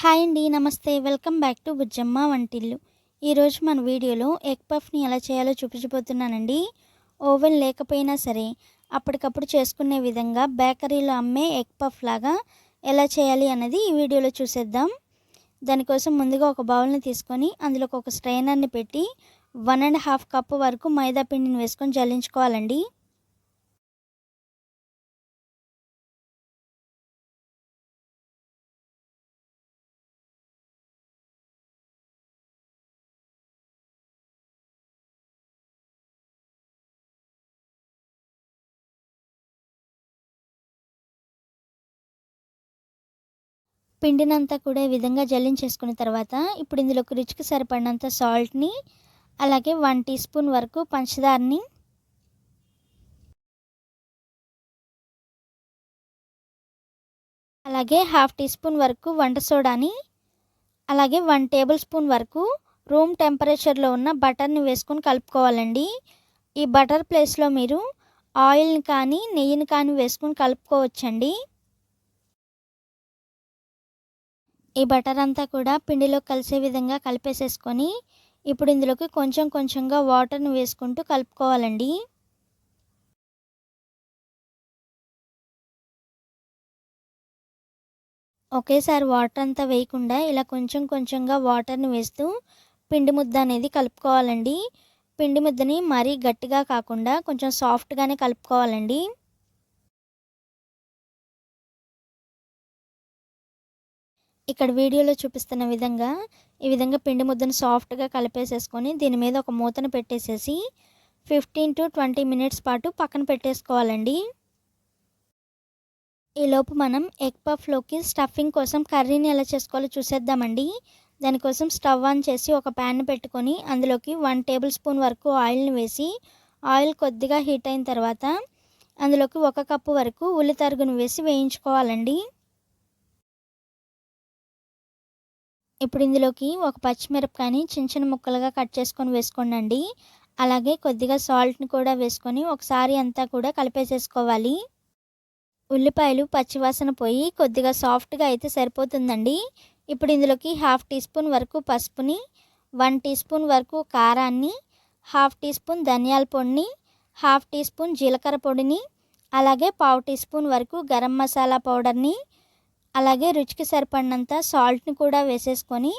Hi అండి నమస్తే. Welcome back to Bujjamma వంటిల్లు. ఈరోజు మన వీడియోలో ఎగ్ పఫ్ని ఎలా చేయాలో చూపించబోతున్నానండి. ఓవెన్ లేకపోయినా సరే అప్పటికప్పుడు చేసుకునే విధంగా బేకరీలో అమ్మే ఎగ్ పఫ్ లాగా ఎలా చేయాలి అన్నది ఈ వీడియోలో చూసేద్దాం. దానికోసం ముందుగా ఒక బౌల్ని తీసుకొని అందులోకి ఒక స్ట్రైనర్ని పెట్టి వన్ అండ్ హాఫ్ కప్ వరకు మైదా పిండిని వేసుకొని జల్లించుకోవాలండి. పిండినంతా కూడా ఈ విధంగా జల్లించేసుకున్న తర్వాత ఇప్పుడు ఇందులోకి రుచికి సరిపడినంత సాల్ట్ని అలాగే వన్ టీ స్పూన్ వరకు పంచదారని అలాగే హాఫ్ టీ స్పూన్ వరకు వంట సోడాని అలాగే వన్ టేబుల్ స్పూన్ వరకు రూమ్ టెంపరేచర్లో ఉన్న బటర్ని వేసుకొని కలుపుకోవాలండి. ఈ బటర్ ప్లేస్లో మీరు ఆయిల్ని కానీ నెయ్యిని కానీ వేసుకొని కలుపుకోవచ్చండి. ఈ బటర్ అంతా కూడా పిండిలో కలిసే విధంగా కలిపేసేసుకొని ఇప్పుడు ఇందులోకి కొంచెం కొంచెంగా వాటర్ని వేసుకుంటూ కలుపుకోవాలండి. ఒకేసారి వాటర్ అంతా వేయకుండా ఇలా కొంచెం కొంచెంగా వాటర్ని వేస్తూ పిండి ముద్ద అనేది కలుపుకోవాలండి. పిండి ముద్దని మరీ గట్టిగా కాకుండా కొంచెం సాఫ్ట్గానే కలుపుకోవాలండి. ఇక్కడ వీడియోలో చూపిస్తున్న విధంగా ఈ విధంగా పిండి ముద్దను సాఫ్ట్గా కలిపేసేసుకొని దీని మీద ఒక మూతను పెట్టేసేసి ఫిఫ్టీన్ టు ట్వంటీ మినిట్స్ పాటు పక్కన పెట్టేసుకోవాలండి. ఈలోపు మనం ఎగ్ పఫ్లోకి స్టఫింగ్ కోసం కర్రీని ఎలా చేసుకోవాలో చూసేద్దామండి. దానికోసం స్టవ్ ఆన్ చేసి ఒక ప్యాన్ పెట్టుకొని అందులోకి వన్ టేబుల్ స్పూన్ వరకు ఆయిల్ని వేసి ఆయిల్ కొద్దిగా హీట్ అయిన తర్వాత అందులోకి ఒక కప్పు వరకు ఉల్లి తరుగును వేసి వేయించుకోవాలండి. ఇప్పుడు ఇందులోకి ఒక పచ్చిమిరపకాయని చిన్న చిన్న ముక్కలుగా కట్ చేసుకొని వేసుకోండి అలాగే కొద్దిగా సాల్ట్ని కూడా వేసుకొని ఒకసారి అంతా కూడా కలిపేసేసుకోవాలి. ఉల్లిపాయలు పచ్చివాసన పోయి కొద్దిగా సాఫ్ట్గా అయితే సరిపోతుందండి. ఇప్పుడు ఇందులోకి హాఫ్ టీ స్పూన్ వరకు పసుపుని వన్ టీ స్పూన్ వరకు కారాన్ని హాఫ్ టీ స్పూన్ ధనియాల పొడిని హాఫ్ టీ స్పూన్ జీలకర్ర పొడిని అలాగే పావు టీ స్పూన్ వరకు గరం మసాలా పౌడర్ని అలాగే రుచికి సరిపడినంత సాల్ట్ని కూడా వేసేసుకొని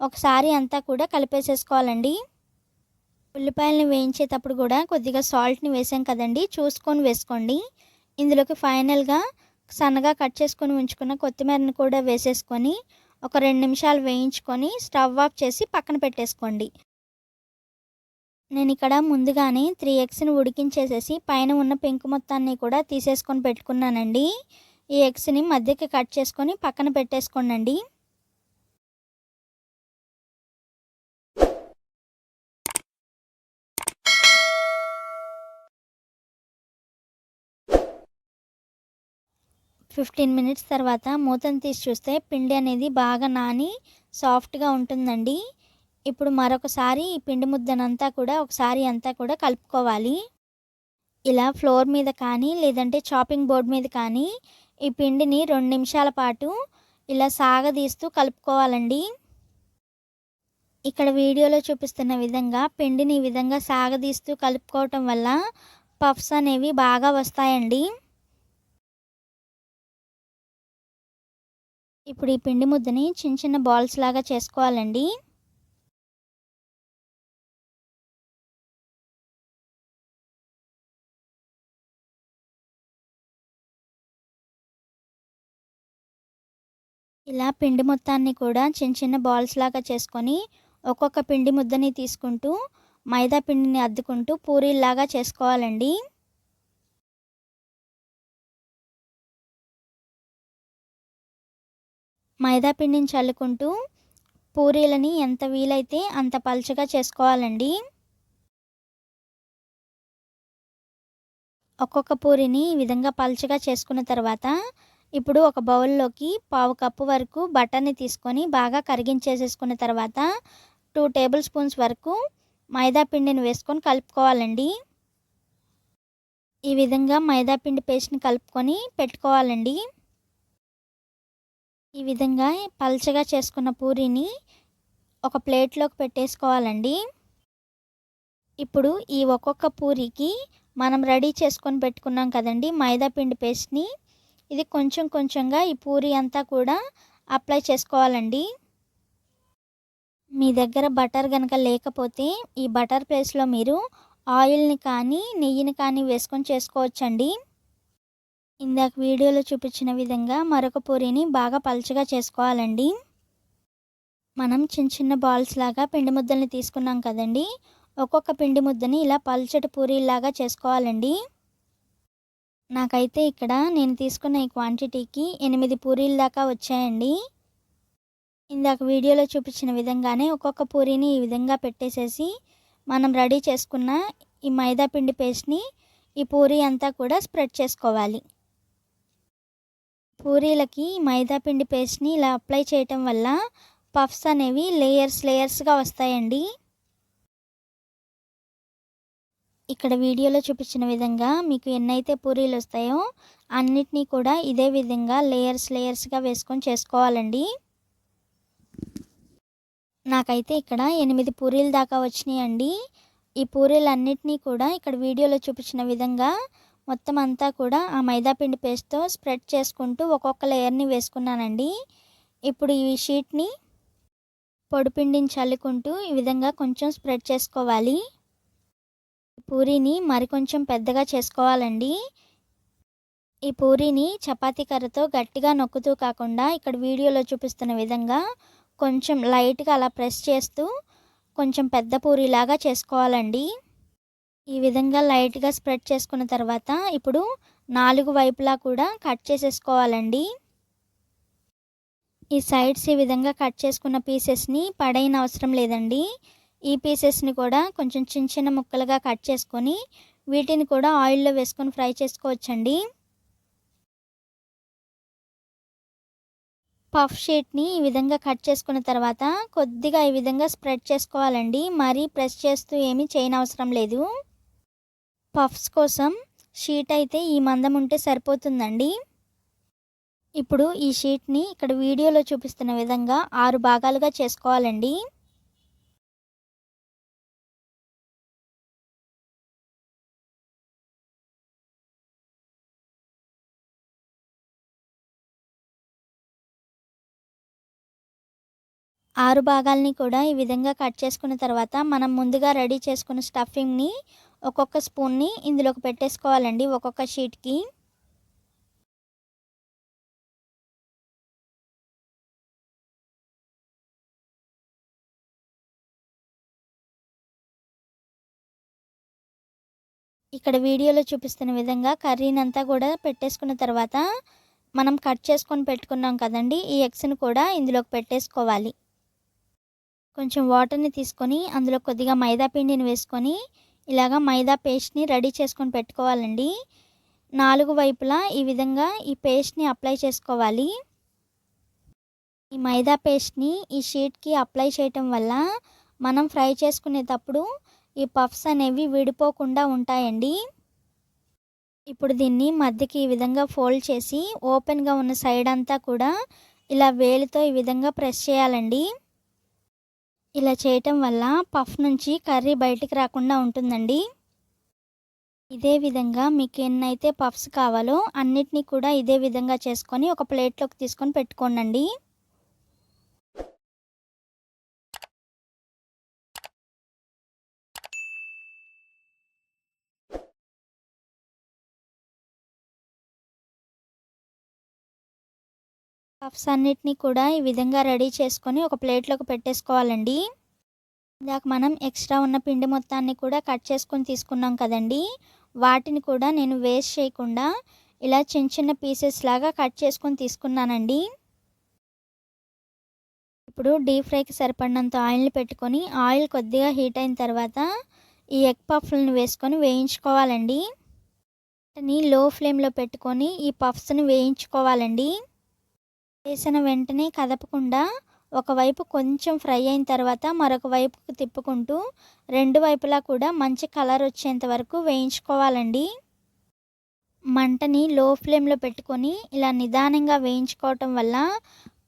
ఒకసారి అంతా కూడా కలిపేసేసుకోవాలండి. ఉల్లిపాయలను వేయించేటప్పుడు కూడా కొద్దిగా సాల్ట్ని వేసాం కదండి చూసుకొని వేసుకోండి. ఇందులోకి ఫైనల్గా సన్నగా కట్ చేసుకొని ఉంచుకున్న కొత్తిమీరని కూడా వేసేసుకొని ఒక రెండు నిమిషాలు వేయించుకొని స్టవ్ ఆఫ్ చేసి పక్కన పెట్టేసుకోండి. నేను ఇక్కడ ముందుగానే త్రీ ఎగ్స్ని ఉడికించేసేసి పైన ఉన్న పెంకు మొత్తాన్ని కూడా తీసేసుకొని పెట్టుకున్నానండి. ఈ ఎగ్స్ని మధ్యకి కట్ చేసుకొని పక్కన పెట్టేసుకోండి ఫిఫ్టీన్ మినిట్స్ తర్వాత మూతను తీసి చూస్తే పిండి అనేది బాగా నాని సాఫ్ట్గా ఉంటుందండి. ఇప్పుడు మరొకసారి ఈ పిండి ముద్దనంతా కూడా ఒకసారి అంతా కూడా కలుపుకోవాలి. ఇలా ఫ్లోర్ మీద కానీ లేదంటే చాపింగ్ బోర్డ్ మీద కానీ ఈ పిండిని రెండు నిమిషాల పాటు ఇలా సాగదీస్తూ కలుపుకోవాలండి. ఇక్కడ వీడియోలో చూపిస్తున్న విధంగా పిండిని ఈ విధంగా సాగదీస్తూ కలుపుకోవటం వల్ల పఫ్స్ అనేవి బాగా వస్తాయండి. ఇప్పుడు ఈ పిండి ముద్దని చిన్న చిన్న బాల్స్ లాగా చేసుకోవాలండి. ఇలా పిండి మొత్తాన్ని కూడా చిన్న చిన్న బాల్స్ లాగా చేసుకొని ఒక్కొక్క పిండి ముద్దని తీసుకుంటూ మైదా పిండిని అద్దుకుంటూ పూరీలాగా చేసుకోవాలండి. మైదా పిండిని చల్లుకుంటూ పూరీలని ఎంత వీలైతే అంత పలుచగా చేసుకోవాలండి. ఒక్కొక్క పూరిని ఈ విధంగా పలుచగా చేసుకున్న తర్వాత ఇప్పుడు ఒక బౌల్లోకి పావు కప్పు వరకు బటర్ని తీసుకొని బాగా కరిగించేసేసుకున్న తర్వాత టూ టేబుల్ స్పూన్స్ వరకు మైదా పిండిని వేసుకొని కలుపుకోవాలండి. ఈ విధంగా మైదా పిండి పేస్ట్ని కలుపుకొని పెట్టుకోవాలండి. ఈ విధంగా పల్చగా చేసుకున్న పూరీని ఒక ప్లేట్లోకి పెట్టేసుకోవాలండి. ఇప్పుడు ఈ ఒక్కొక్క పూరికి మనం రెడీ చేసుకొని పెట్టుకున్నాం కదండి మైదా పిండి పేస్ట్ని ఇది కొంచెం కొంచెంగా ఈ పూరి అంతా కూడా అప్లై చేసుకోవాలండి. మీ దగ్గర బటర్ కనుక లేకపోతే ఈ బటర్ ప్లేస్లో మీరు ఆయిల్ని కానీ నెయ్యిని కానీ వేసుకొని చేసుకోవచ్చండి. ఇందాక వీడియోలో చూపించిన విధంగా మరొక పూరిని బాగా పలుచగా చేసుకోవాలండి. మనం చిన్న చిన్న బాల్స్ లాగా పిండి ముద్దల్ని తీసుకున్నాం కదండి. ఒక్కొక్క పిండి ముద్దని ఇలా పల్చటి పూరీలాగా చేసుకోవాలండి. నాకైతే ఇక్కడ నేను తీసుకున్న ఈ క్వాంటిటీకి ఎనిమిది పూరీల దాకా వచ్చాయండి. ఇందాక వీడియోలో చూపించిన విధంగానే ఒక్కొక్క పూరీని ఈ విధంగా పెట్టేసేసి మనం రెడీ చేసుకున్న ఈ మైదా పిండి పేస్ట్ని ఈ పూరీ అంతా కూడా స్ప్రెడ్ చేసుకోవాలి. పూరీలకి మైదా పిండి పేస్ట్ని ఇలా అప్లై చేయటం వల్ల పఫ్స్ అనేవి లేయర్స్ లేయర్స్గా వస్తాయండి. ఇక్కడ వీడియోలో చూపించిన విధంగా మీకు ఎన్నైతే పూరీలు వస్తాయో అన్నిటినీ కూడా ఇదే విధంగా లేయర్స్ లేయర్స్గా వేసుకొని చేసుకోవాలండి. నాకైతే ఇక్కడ ఎనిమిది పూరీలు దాకా వచ్చినాయండి. ఈ పూరీలు అన్నిటినీ కూడా ఇక్కడ వీడియోలో చూపించిన విధంగా మొత్తం అంతా కూడా ఆ మైదాపిండి పేస్ట్తో స్ప్రెడ్ చేసుకుంటూ ఒక్కొక్క లేయర్ని వేసుకున్నానండి. ఇప్పుడు ఈ షీట్ని పొడిపిండిని చల్లుకుంటూ ఈ విధంగా కొంచెం స్ప్రెడ్ చేసుకోవాలి. పూరీని మరికొంచెం పెద్దగా చేసుకోవాలండి. ఈ పూరీని చపాతీ కర్రతో గట్టిగా నొక్కుతూ కాకుండా ఇక్కడ వీడియోలో చూపిస్తున్న విధంగా కొంచెం లైట్గా అలా ప్రెస్ చేస్తూ కొంచెం పెద్ద పూరీలాగా చేసుకోవాలండి. ఈ విధంగా లైట్గా స్ప్రెడ్ చేసుకున్న తర్వాత ఇప్పుడు నాలుగు వైపులా కూడా కట్ చేసేసుకోవాలండి. ఈ సైడ్స్ ఈ విధంగా కట్ చేసుకున్న పీసెస్ని పడైన అవసరం లేదండి. ఈ పీసెస్ని కూడా కొంచెం చిన్న చిన్న ముక్కలుగా కట్ చేసుకొని వీటిని కూడా ఆయిల్లో వేసుకొని ఫ్రై చేసుకోవచ్చండి. పఫ్ షీట్ని ఈ విధంగా కట్ చేసుకున్న తర్వాత కొద్దిగా ఈ విధంగా స్ప్రెడ్ చేసుకోవాలండి. మరీ ప్రెస్ చేస్తూ ఏమీ చేయనవసరం లేదు. పఫ్స్ కోసం షీట్ అయితే ఈ మందం ఉంటే సరిపోతుందండి. ఇప్పుడు ఈ షీట్ని ఇక్కడ వీడియోలో చూపిస్తున్న విధంగా ఆరు భాగాలుగా చేసుకోవాలండి. ఆరు భాగాల్ని కూడా ఈ విధంగా కట్ చేసుకున్న తర్వాత మనం ముందుగా రెడీ చేసుకున్న స్టఫింగ్ని ఒక్కొక్క స్పూన్ని ఇందులోకి పెట్టేసుకోవాలండి ఒక్కొక్క షీట్కి. ఇక్కడ వీడియోలో చూపిస్తున్న విధంగా కర్రీని అంతా కూడా పెట్టేసుకున్న తర్వాత మనం కట్ చేసుకొని పెట్టుకున్నాం కదండి ఈ ఎగ్స్ని కూడా ఇందులోకి పెట్టేసుకోవాలి. కొంచెం వాటర్ని తీసుకొని అందులో కొద్దిగా మైదా పిండిని వేసుకొని ఇలాగా మైదా పేస్ట్ని రెడీ చేసుకొని పెట్టుకోవాలండి. నాలుగు వైపులా ఈ విధంగా ఈ పేస్ట్ని అప్లై చేసుకోవాలి. ఈ మైదా పేస్ట్ని ఈ షీట్కి అప్లై చేయటం వల్ల మనం ఫ్రై చేసుకునేటప్పుడు ఈ పఫ్స్ అనేవి విడిపోకుండా ఉంటాయండి. ఇప్పుడు దీన్ని మధ్యకి ఈ విధంగా ఫోల్డ్ చేసి ఓపెన్గా ఉన్న సైడ్ అంతా కూడా ఇలా వేలితో ఈ విధంగా ప్రెస్ చేయాలండి. ఇలా చేయటం వల్ల పఫ్ నుంచి కర్రీ బయటికి రాకుండా ఉంటుందండి. ఇదే విధంగా మీకు ఎన్నైతే పఫ్స్ కావాలో అన్నిటినీ కూడా ఇదే విధంగా చేసుకొని ఒక ప్లేట్లోకి తీసుకొని పెట్టుకోండి పఫ్స్ అన్నిటినీ కూడా ఈ విధంగా రెడీ చేసుకొని ఒక ప్లేట్లోకి పెట్టేసుకోవాలండి. ఇందాక మనం ఎక్స్ట్రా ఉన్న పిండి మొత్తాన్ని కూడా కట్ చేసుకొని తీసుకున్నాం కదండి. వాటిని కూడా నేను వేస్ట్ చేయకుండా ఇలా చిన్న చిన్న పీసెస్ లాగా కట్ చేసుకొని తీసుకున్నానండి. ఇప్పుడు డీప్ ఫ్రైకి సరిపడినంత ఆయిల్ని పెట్టుకొని ఆయిల్ కొద్దిగా హీట్ అయిన తర్వాత ఈ ఎగ్ పఫ్లను వేసుకొని వేయించుకోవాలండి. వాటిని లో ఫ్లేమ్లో పెట్టుకొని ఈ పఫ్స్ని వేయించుకోవాలండి. వేసిన వెంటనే కదపకుండా ఒకవైపు కొంచెం ఫ్రై అయిన తర్వాత మరొక వైపుకు తిప్పుకుంటూ రెండు వైపులా కూడా మంచి కలర్ వచ్చేంత వరకు వేయించుకోవాలండి. మంటని లో ఫ్లేమ్లో పెట్టుకొని ఇలా నిదానంగా వేయించుకోవటం వల్ల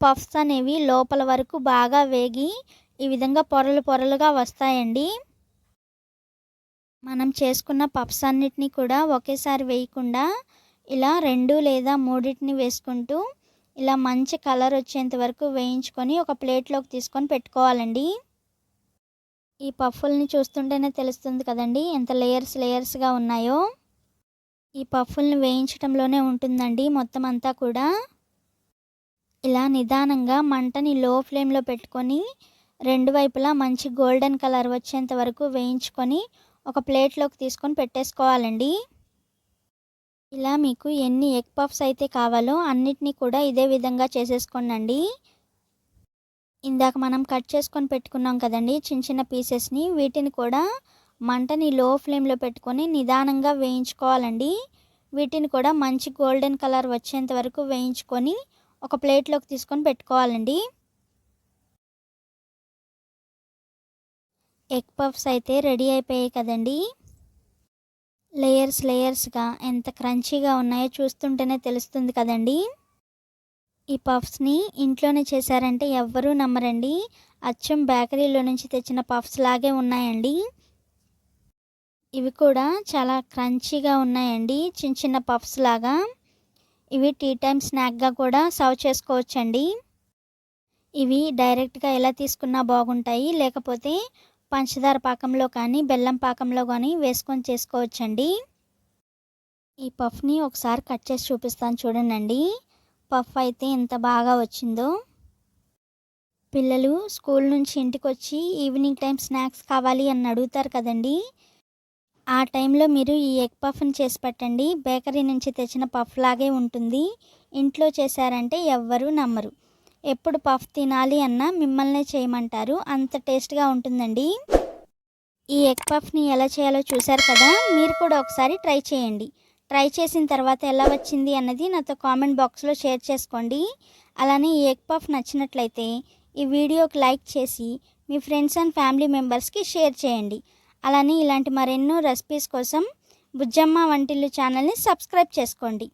పఫ్స్ అనేవి లోపల వరకు బాగా వేగి ఈ విధంగా పొరలు పొరలుగా వస్తాయండి. మనం చేసుకున్న పఫ్స్ అన్నిటినీ కూడా ఒకేసారి వేయకుండా ఇలా రెండు లేదా మూడింటిని వేసుకుంటూ ఇలా మంచి కలర్ వచ్చేంత వరకు వేయించుకొని ఒక ప్లేట్లోకి తీసుకొని పెట్టుకోవాలండి. ఈ పఫుల్ని చూస్తుంటేనే తెలుస్తుంది కదండి ఎంత లేయర్స్ లేయర్స్గా ఉన్నాయో. ఈ పఫుల్ని వేయించడంలోనే ఉంటుందండి మొత్తం అంతా కూడా. ఇలా నిదానంగా మంటని లో ఫ్లేమ్లో పెట్టుకొని రెండు వైపులా మంచి గోల్డెన్ కలర్ వచ్చేంత వరకు వేయించుకొని ఒక ప్లేట్లోకి తీసుకొని పెట్టేసుకోవాలండి. ఇలా మీకు ఎన్ని ఎగ్ పఫ్స్ అయితే కావాలో అన్నిటినీ కూడా ఇదే విధంగా చేసేసుకోనండి. ఇందాక మనం కట్ చేసుకొని పెట్టుకున్నాం కదండి చిన్న చిన్న పీసెస్ని వీటిని కూడా మంటని లో ఫ్లేమ్లో పెట్టుకొని నిదానంగా వేయించుకోవాలండి. వీటిని కూడా మంచి గోల్డెన్ కలర్ వచ్చేంత వరకు వేయించుకొని ఒక ప్లేట్లోకి తీసుకొని పెట్టుకోవాలండి. ఎగ్ పఫ్స్ అయితే రెడీ అయిపోయాయి కదండీ. లేయర్స్ లేయర్స్గా ఎంత క్రంచీగా ఉన్నాయో చూస్తుంటేనే తెలుస్తుంది కదండి. ఈ పఫ్స్ని ఇంట్లోనే చేశారంటే ఎవ్వరూ నమ్మరండి. అచ్చం బేకరీలో నుంచి తెచ్చిన పఫ్స్ లాగే ఉన్నాయండి. ఇవి కూడా చాలా క్రంచీగా ఉన్నాయండి. చిన్న చిన్న పఫ్స్ లాగా. ఇవి టీ టైమ్ స్నాక్గా కూడా సర్వ్ చేసుకోవచ్చండి. ఇవి డైరెక్ట్గా ఎలా తీసుకున్నా బాగుంటాయి. లేకపోతే పంచదార పాకంలో కానీ బెల్లం పాకంలో కానీ వేసుకొని చేసుకోవచ్చండి. ఈ పఫ్ని ఒకసారి కట్ చేసి చూపిస్తాను చూడండి పఫ్ అయితే ఎంత బాగా వచ్చిందో. పిల్లలు స్కూల్ నుంచి ఇంటికి వచ్చి ఈవినింగ్ టైం స్నాక్స్ కావాలి అని అడుగుతారు కదండి. ఆ టైంలో మీరు ఈ ఎగ్ పఫ్ని చేసి పెట్టండి. బేకరీ నుంచి తెచ్చిన పఫ్ లాగే ఉంటుంది. ఇంట్లో చేశారంటే ఎవ్వరూ నమ్మరు. ఎప్పుడు పఫ్ తినాలి అన్నా మిమ్మల్నే చేయమంటారు. అంత టేస్ట్గా ఉంటుందండి. ఈ ఎగ్ పఫ్ని ఎలా చేయాలో చూశారు కదా? మీరు కూడా ఒకసారి ట్రై చేయండి. ట్రై చేసిన తర్వాత ఎలా వచ్చింది అన్నది నాతో కామెంట్ బాక్స్లో షేర్ చేసుకోండి. అలానే ఈ ఎగ్ పఫ్ నచ్చినట్లయితే ఈ వీడియోకి లైక్ చేసి మీ ఫ్రెండ్స్ అండ్ ఫ్యామిలీ మెంబర్స్కి షేర్ చేయండి. అలానే ఇలాంటి మరెన్నో రెసిపీస్ కోసం బుజ్జమ్మ వంటిల్లు ఛానల్ని సబ్స్క్రైబ్ చేసుకోండి.